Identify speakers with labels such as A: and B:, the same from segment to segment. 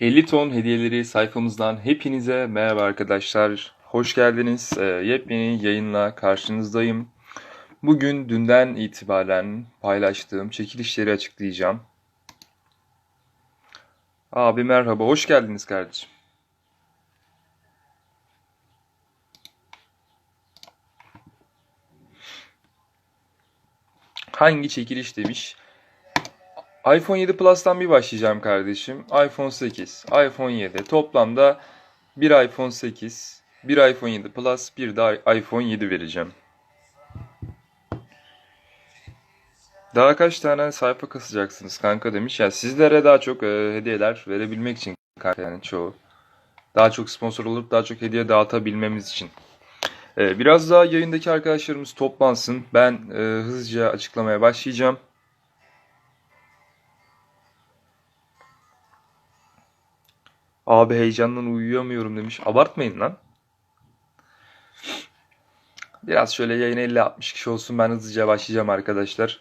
A: 50 ton hediyeleri sayfamızdan hepinize merhaba arkadaşlar. Hoş geldiniz. Ee, yepyeni yayınla karşınızdayım. Bugün dünden itibaren paylaştığım çekilişleri açıklayacağım. Abi merhaba, hoş geldiniz kardeşim. Hangi çekiliş demiş? iPhone 7 Plus'tan bir başlayacağım kardeşim. iPhone 8, iPhone 7. Toplamda bir iPhone 8, bir iPhone 7 Plus, bir de iPhone 7 vereceğim. Daha kaç tane sayfa kasacaksınız kanka demiş. Ya sizlere daha çok e, hediyeler verebilmek için kanka yani çoğu. Daha çok sponsor olup daha çok hediye dağıtabilmemiz için. E, biraz daha yayındaki arkadaşlarımız toplansın. Ben e, hızlıca açıklamaya başlayacağım. Abi heyecandan uyuyamıyorum demiş. Abartmayın lan. Biraz şöyle yayın 50-60 kişi olsun ben hızlıca başlayacağım arkadaşlar.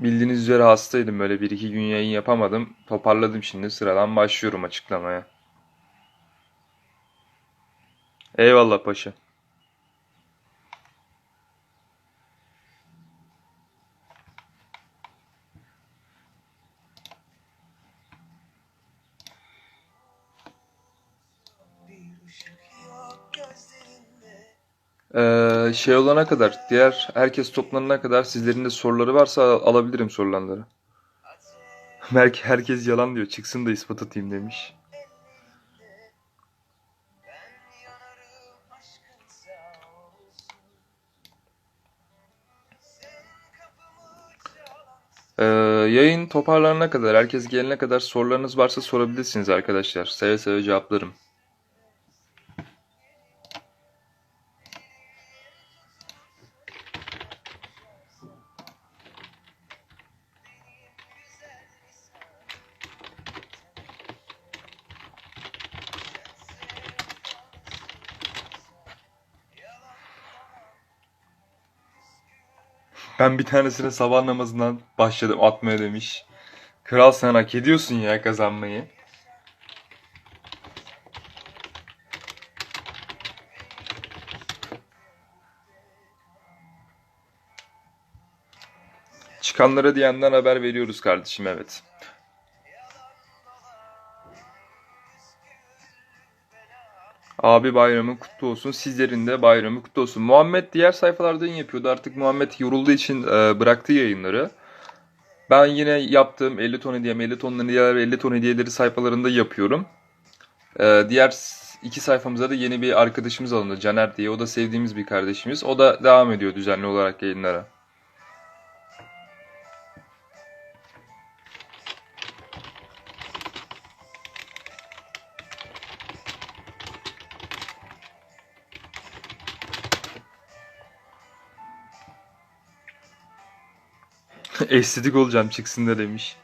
A: Bildiğiniz üzere hastaydım böyle bir iki gün yayın yapamadım. Toparladım şimdi sıradan başlıyorum açıklamaya. Eyvallah paşa. Ee, şey olana kadar, diğer herkes toplanana kadar sizlerin de soruları varsa al- alabilirim sorulanları. Belki herkes yalan diyor. Çıksın da ispat atayım demiş. Ee, yayın toparlanana kadar, herkes gelene kadar sorularınız varsa sorabilirsiniz arkadaşlar. Seve seve cevaplarım. Ben bir tanesine sabah namazından başladım atmaya demiş. Kral sen hak ediyorsun ya kazanmayı. Çıkanlara diyenden haber veriyoruz kardeşim evet. Abi bayramın kutlu olsun. Sizlerin de bayramı kutlu olsun. Muhammed diğer sayfalarda yayın yapıyordu. Artık Muhammed yorulduğu için e, bıraktı yayınları. Ben yine yaptığım 50 ton hediye, 50 ton hediyeler, 50 ton hediyeleri sayfalarında yapıyorum. E, diğer iki sayfamıza da yeni bir arkadaşımız alındı. Caner diye. O da sevdiğimiz bir kardeşimiz. O da devam ediyor düzenli olarak yayınlara. Estetik olacağım çıksın da demiş.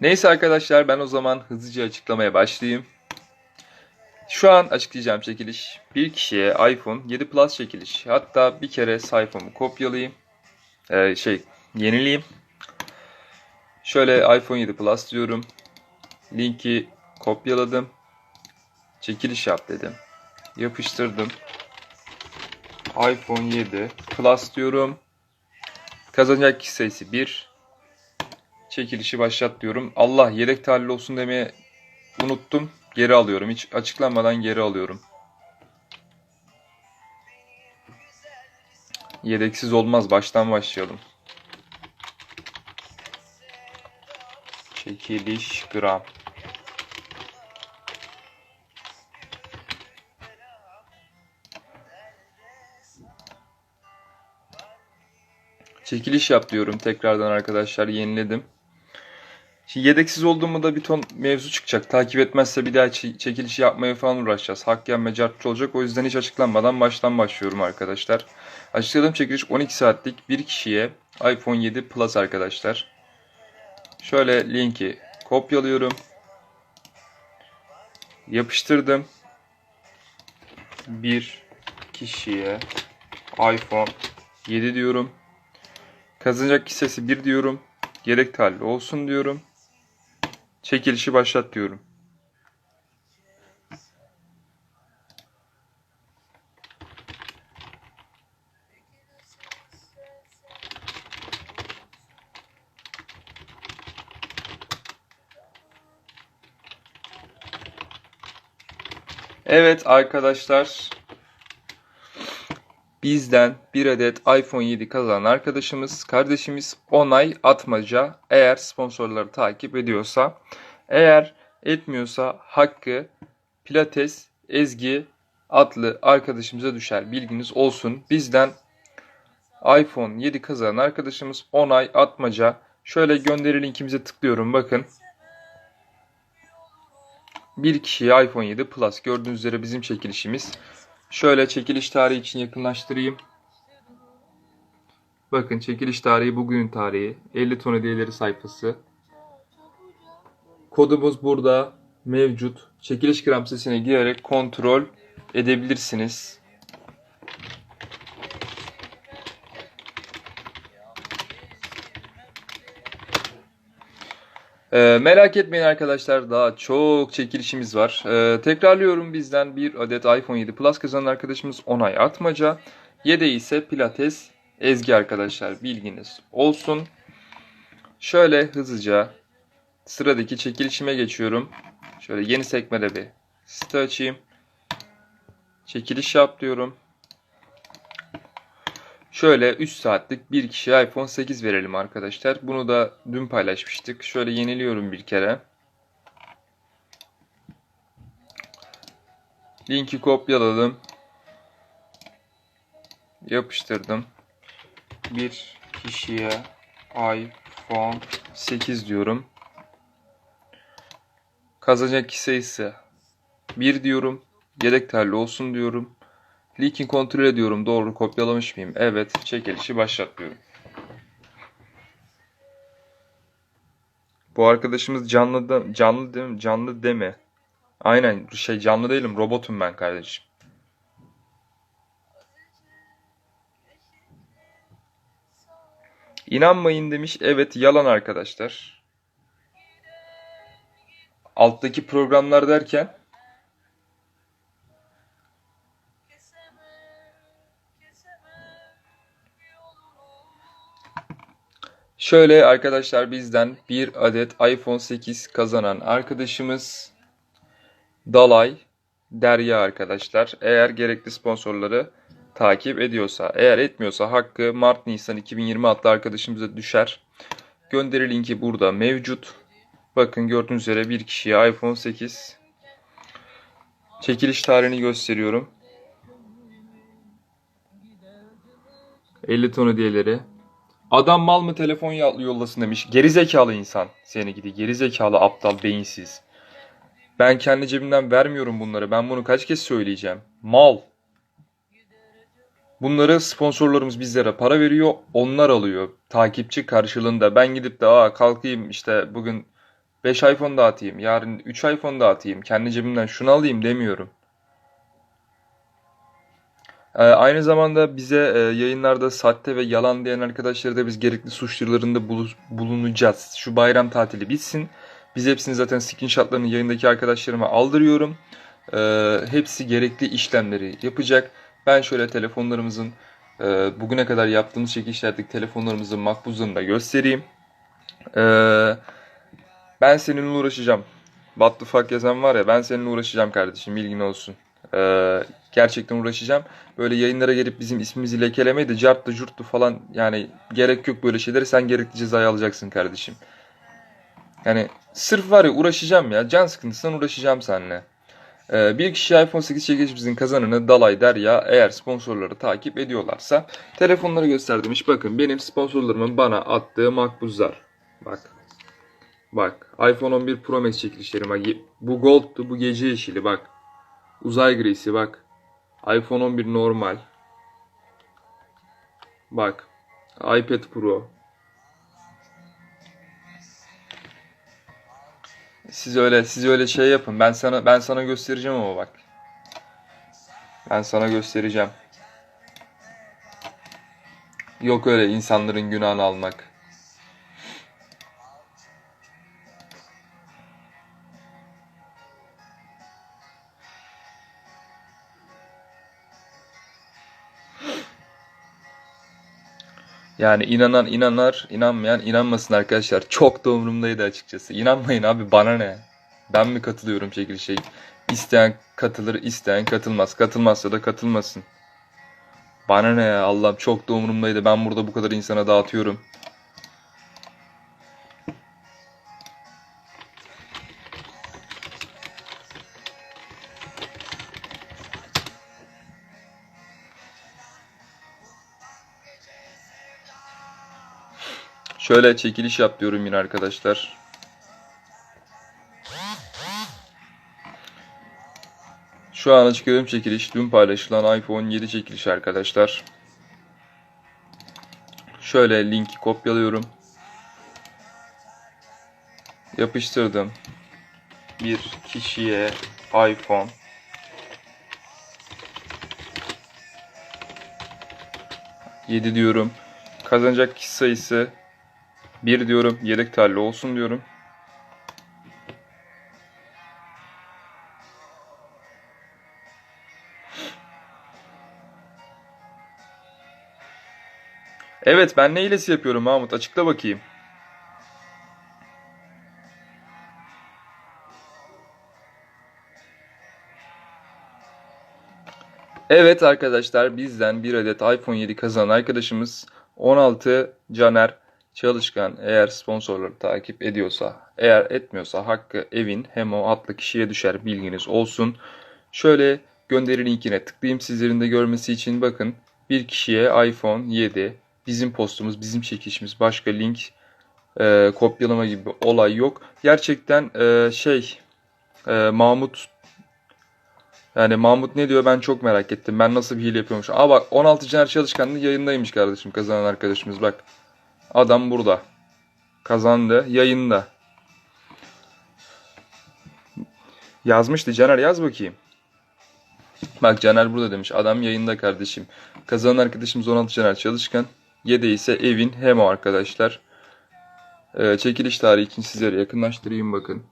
A: Neyse arkadaşlar ben o zaman hızlıca açıklamaya başlayayım. Şu an açıklayacağım çekiliş. Bir kişiye iPhone 7 Plus çekiliş. Hatta bir kere sayfamı kopyalayayım. Ee, şey yenileyim. Şöyle iPhone 7 Plus diyorum. Linki kopyaladım. Çekiliş yap dedim. Yapıştırdım. iPhone 7 Plus diyorum. Kazanacak kişi sayısı 1. Çekilişi başlat diyorum. Allah yedek tahlil olsun demeye unuttum. Geri alıyorum. Hiç açıklanmadan geri alıyorum. Yedeksiz olmaz. Baştan başlayalım. Çekiliş gram. Çekiliş yap diyorum tekrardan arkadaşlar. Yeniledim. Şimdi yedeksiz olduğumu da bir ton mevzu çıkacak. Takip etmezse bir daha çe- çekiliş yapmaya falan uğraşacağız. Hak yenme cartçı olacak. O yüzden hiç açıklanmadan baştan başlıyorum arkadaşlar. Açıkladığım çekiliş 12 saatlik bir kişiye iPhone 7 Plus arkadaşlar. Şöyle linki kopyalıyorum. Yapıştırdım. Bir kişiye iPhone 7 diyorum. Kazanacak sayısı 1 diyorum. Yedek talih olsun diyorum. Çekilişi başlat diyorum. Evet arkadaşlar. Bizden bir adet iPhone 7 kazanan arkadaşımız, kardeşimiz onay atmaca eğer sponsorları takip ediyorsa. Eğer etmiyorsa Hakkı, Pilates, Ezgi adlı arkadaşımıza düşer. Bilginiz olsun. Bizden iPhone 7 kazanan arkadaşımız onay atmaca. Şöyle gönderi linkimize tıklıyorum bakın. Bir kişiye iPhone 7 Plus gördüğünüz üzere bizim çekilişimiz. Şöyle çekiliş tarihi için yakınlaştırayım. Bakın çekiliş tarihi bugünün tarihi. 50 ton hediyeleri sayfası. Kodumuz burada mevcut. Çekiliş gram sitesine girerek kontrol edebilirsiniz. Ee, merak etmeyin arkadaşlar daha çok çekilişimiz var. Ee, tekrarlıyorum bizden bir adet iPhone 7 Plus kazanan arkadaşımız onay atmaca. Yedeği ise Pilates Ezgi arkadaşlar bilginiz olsun. Şöyle hızlıca sıradaki çekilişime geçiyorum. Şöyle yeni sekmede bir site açayım. Çekiliş yap diyorum. Şöyle 3 saatlik bir kişiye iPhone 8 verelim arkadaşlar. Bunu da dün paylaşmıştık. Şöyle yeniliyorum bir kere. Linki kopyaladım. Yapıştırdım. Bir kişiye iPhone 8 diyorum. Kazanacak kişi sayısı 1 diyorum. Yedek terli olsun diyorum. Linkin kontrol ediyorum. Doğru kopyalamış mıyım? Evet. Çekilişi başlat diyorum. Bu arkadaşımız canlı da, canlı mi? Canlı deme. Aynen şey canlı değilim. Robotum ben kardeşim. İnanmayın demiş. Evet yalan arkadaşlar. Alttaki programlar derken Şöyle arkadaşlar bizden bir adet iPhone 8 kazanan arkadaşımız Dalay Derya arkadaşlar. Eğer gerekli sponsorları takip ediyorsa, eğer etmiyorsa hakkı Mart Nisan 2020 adlı arkadaşımıza düşer. Gönderi linki burada mevcut. Bakın gördüğünüz üzere bir kişiye iPhone 8 çekiliş tarihini gösteriyorum. 50 ton hediyeleri. Adam mal mı telefon yollasın demiş. Gerizekalı insan seni gidi. Gerizekalı aptal beyinsiz. Ben kendi cebimden vermiyorum bunları. Ben bunu kaç kez söyleyeceğim. Mal. Bunları sponsorlarımız bizlere para veriyor. Onlar alıyor. Takipçi karşılığında. Ben gidip de Aa, kalkayım işte bugün 5 iPhone dağıtayım. Yarın 3 iPhone dağıtayım. Kendi cebimden şunu alayım demiyorum. Ee, aynı zamanda bize e, yayınlarda sahte ve yalan diyen arkadaşlara da biz gerekli suç duyurularında bulu- bulunacağız. Şu bayram tatili bitsin. Biz hepsini zaten screenshotlarını yayındaki arkadaşlarıma aldırıyorum. Ee, hepsi gerekli işlemleri yapacak. Ben şöyle telefonlarımızın e, bugüne kadar yaptığımız çekişlerdeki telefonlarımızın makbuzlarını da göstereyim. Ee, ben seninle uğraşacağım. What the fuck yazan var ya ben seninle uğraşacağım kardeşim bilgin olsun. Ee, gerçekten uğraşacağım. Böyle yayınlara gelip bizim ismimizi lekelemeyi de carttı curttu falan yani gerek yok böyle şeylere sen gerekli cezayı alacaksın kardeşim. Yani sırf var ya uğraşacağım ya can sıkıntısından uğraşacağım seninle. Ee, bir kişi iPhone 8 çekilişimizin kazananı Dalay Derya eğer sponsorları takip ediyorlarsa telefonları göster demiş. Bakın benim sponsorlarımın bana attığı makbuzlar. Bak. Bak iPhone 11 Pro Max çekilişlerim. Bak, bu Gold'tu bu gece yeşili bak. Uzay grisi bak. iPhone 11 normal. Bak. iPad Pro. Siz öyle siz öyle şey yapın. Ben sana ben sana göstereceğim ama bak. Ben sana göstereceğim. Yok öyle insanların günahını almak. Yani inanan inanar, inanmayan inanmasın arkadaşlar. Çok da umurumdaydı açıkçası. İnanmayın abi bana ne? Ben mi katılıyorum çekilişe? İsteyen katılır, isteyen katılmaz. Katılmazsa da katılmasın. Bana ne ya Allah'ım çok da umurumdaydı. Ben burada bu kadar insana dağıtıyorum. Şöyle çekiliş yap diyorum yine arkadaşlar. Şu an açıkladığım çekiliş dün paylaşılan iPhone 7 çekiliş arkadaşlar. Şöyle linki kopyalıyorum. Yapıştırdım. Bir kişiye iPhone Yedi diyorum. Kazanacak kişi sayısı 1 diyorum. Yedek tarihli olsun diyorum. Evet ben ne hilesi yapıyorum Mahmut? Açıkla bakayım. Evet arkadaşlar bizden bir adet iPhone 7 kazanan arkadaşımız 16 Caner Çalışkan eğer sponsorları takip ediyorsa eğer etmiyorsa hakkı evin hem o adlı kişiye düşer bilginiz olsun. Şöyle gönderi linkine tıklayayım sizlerin de görmesi için bakın bir kişiye iPhone 7 bizim postumuz bizim çekişimiz başka link e, kopyalama gibi olay yok. Gerçekten e, şey e, Mahmut yani Mahmut ne diyor ben çok merak ettim. Ben nasıl bir hile yapıyormuş. Aa bak 16 Caner Çalışkan'ın yayındaymış kardeşim kazanan arkadaşımız bak. Adam burada. Kazandı. Yayında. Yazmıştı. Caner yaz bakayım. Bak Caner burada demiş. Adam yayında kardeşim. Kazanan arkadaşımız 16 Caner Çalışkan. 7 ise evin hem arkadaşlar. Ee, çekiliş tarihi için sizlere yakınlaştırayım bakın.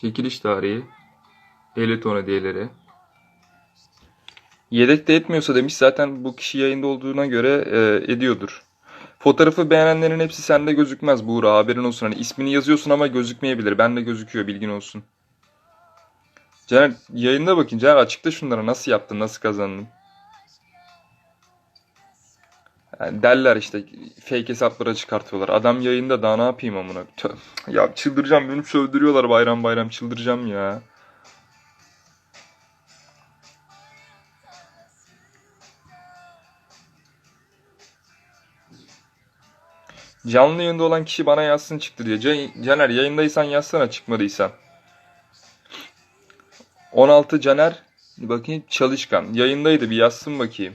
A: Çekiliş tarihi 50 ton. Yedek de etmiyorsa demiş zaten bu kişi yayında olduğuna göre e, ediyordur. Fotoğrafı beğenenlerin hepsi sende gözükmez Buğra haberin olsun. Hani ismini yazıyorsun ama gözükmeyebilir. Bende gözüküyor bilgin olsun. Caner yayında bakın Caner açıkla şunlara nasıl yaptın nasıl kazandın. Yani derler işte fake hesaplara çıkartıyorlar. Adam yayında daha ne yapayım amına. Ya çıldıracağım beni sövdürüyorlar bayram bayram çıldıracağım ya. Canlı yayında olan kişi bana yazsın çıktı diye. Can- Caner yayındaysan yazsana çıkmadıysan. 16 Caner bakayım çalışkan. Yayındaydı bir yazsın bakayım.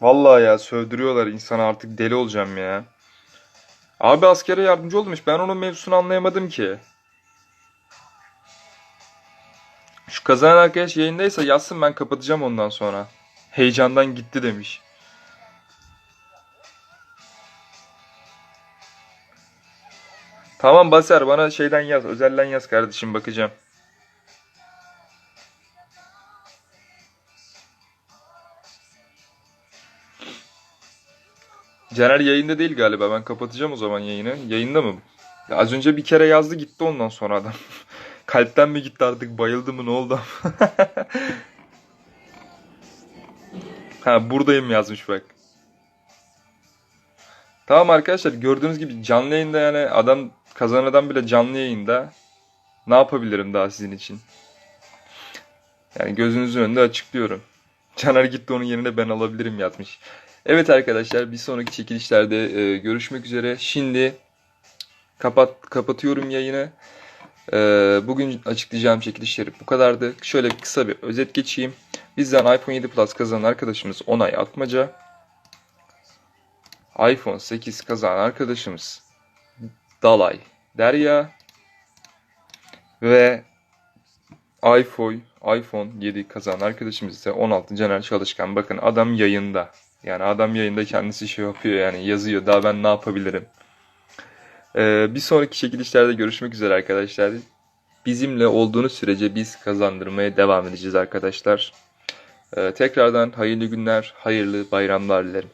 A: Vallahi ya sövdürüyorlar insana artık deli olacağım ya. Abi askere yardımcı olmuş. Ben onun mevzusunu anlayamadım ki. Şu kazanan arkadaş yayındaysa yazsın ben kapatacağım ondan sonra. Heyecandan gitti demiş. Tamam Baser bana şeyden yaz. Özelden yaz kardeşim bakacağım. Caner yayında değil galiba. Ben kapatacağım o zaman yayını. Yayında mı? Ya az önce bir kere yazdı gitti ondan sonra adam. Kalpten mi gitti artık bayıldı mı ne oldu? ha buradayım yazmış bak. Tamam arkadaşlar gördüğünüz gibi canlı yayında yani adam kazanan adam bile canlı yayında. Ne yapabilirim daha sizin için? Yani gözünüzün önünde açıklıyorum. Caner gitti onun yerine ben alabilirim yazmış. Evet arkadaşlar bir sonraki çekilişlerde e, görüşmek üzere. Şimdi kapat kapatıyorum yayını. E, bugün açıklayacağım çekilişleri bu kadardı. Şöyle kısa bir özet geçeyim. Bizden iPhone 7 Plus kazanan arkadaşımız Onay Atmaca. iPhone 8 kazanan arkadaşımız Dalay Derya. Ve iPhone iPhone 7 kazanan arkadaşımız ise 16 Caner Çalışkan. Bakın adam yayında. Yani adam yayında kendisi şey yapıyor yani yazıyor. Daha ben ne yapabilirim? Ee, bir sonraki çekilişlerde görüşmek üzere arkadaşlar. Bizimle olduğunuz sürece biz kazandırmaya devam edeceğiz arkadaşlar. Ee, tekrardan hayırlı günler, hayırlı bayramlar dilerim.